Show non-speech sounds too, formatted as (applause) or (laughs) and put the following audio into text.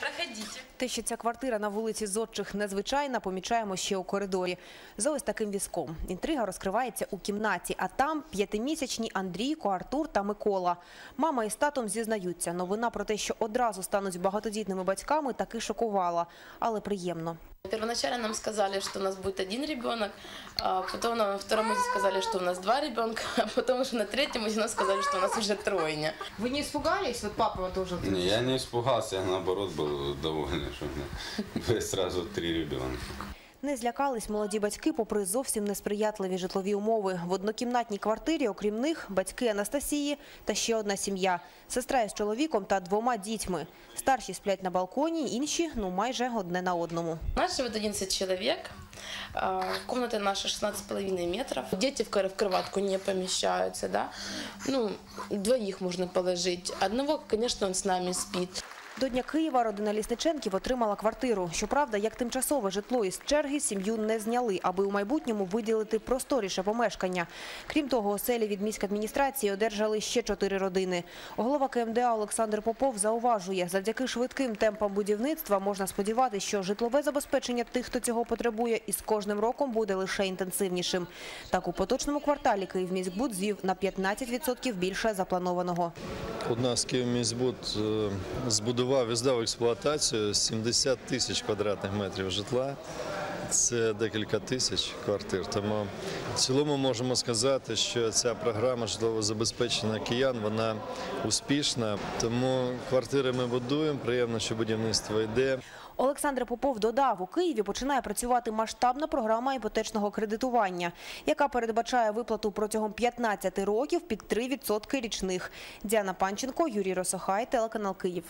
проходите. Те, що ця квартира на вулиці Зодчих незвичайна, помічаємо ще у коридорі. За ось таким візком. Інтрига розкривається у кімнаті, а там п'ятимісячні Андрійко, Артур та Микола. Мама із татом зізнаються. Новина про те, що одразу стануть багатодітними батьками, таки шокувала, але приємно. Первоначально нам сказали, что у нас будет один ребенок, а потом нам на втором сказали, что у нас два ребенка, (laughs) а потом уже на третьем УЗИ нам сказали, что у нас уже тройня. Ви не испугались? Вот папа тоже. Не, я не испугался, я наоборот был доволен, что (laughs) сразу три ребенка. Не злякались молоді батьки, попри зовсім несприятливі житлові умови. В однокімнатній квартирі, окрім них, батьки Анастасії та ще одна сім'я. Сестра із чоловіком та двома дітьми. Старші сплять на балконі, інші ну майже одне на одному. У нас живет 11 человек, а, комната наша 16,5 метров. Дети в кр- в кроватку не помещаются, да. Ну, двоих можно положить. Одного, конечно, он с нами спит. До Дня Києва родина Лісниченків отримала квартиру. Щоправда, як тимчасове житло із черги сім'ю не зняли, аби у майбутньому виділити просторіше помешкання. Крім того, оселі від міськадміністрації одержали ще чотири родини. Голова КМДА Олександр Попов зауважує, завдяки швидким темпам будівництва можна сподіватися, що житлове забезпечення тих, хто цього потребує, із кожним роком буде лише інтенсивнішим. Так, у поточному кварталі Київміськбуд звів на 15% більше запланованого. У нас Київміськбуд е, збудував і здав експлуатацію 70 тисяч квадратних метрів житла. Це декілька тисяч квартир. Тому в цілому можемо сказати, що ця програма житлового забезпечення киян вона успішна. Тому квартири ми будуємо. Приємно, що будівництво йде. Олександр Попов додав, у Києві починає працювати масштабна програма іпотечного кредитування, яка передбачає виплату протягом 15 років під 3% річних. Діана Панченко, Юрій Росохай, телеканал Київ.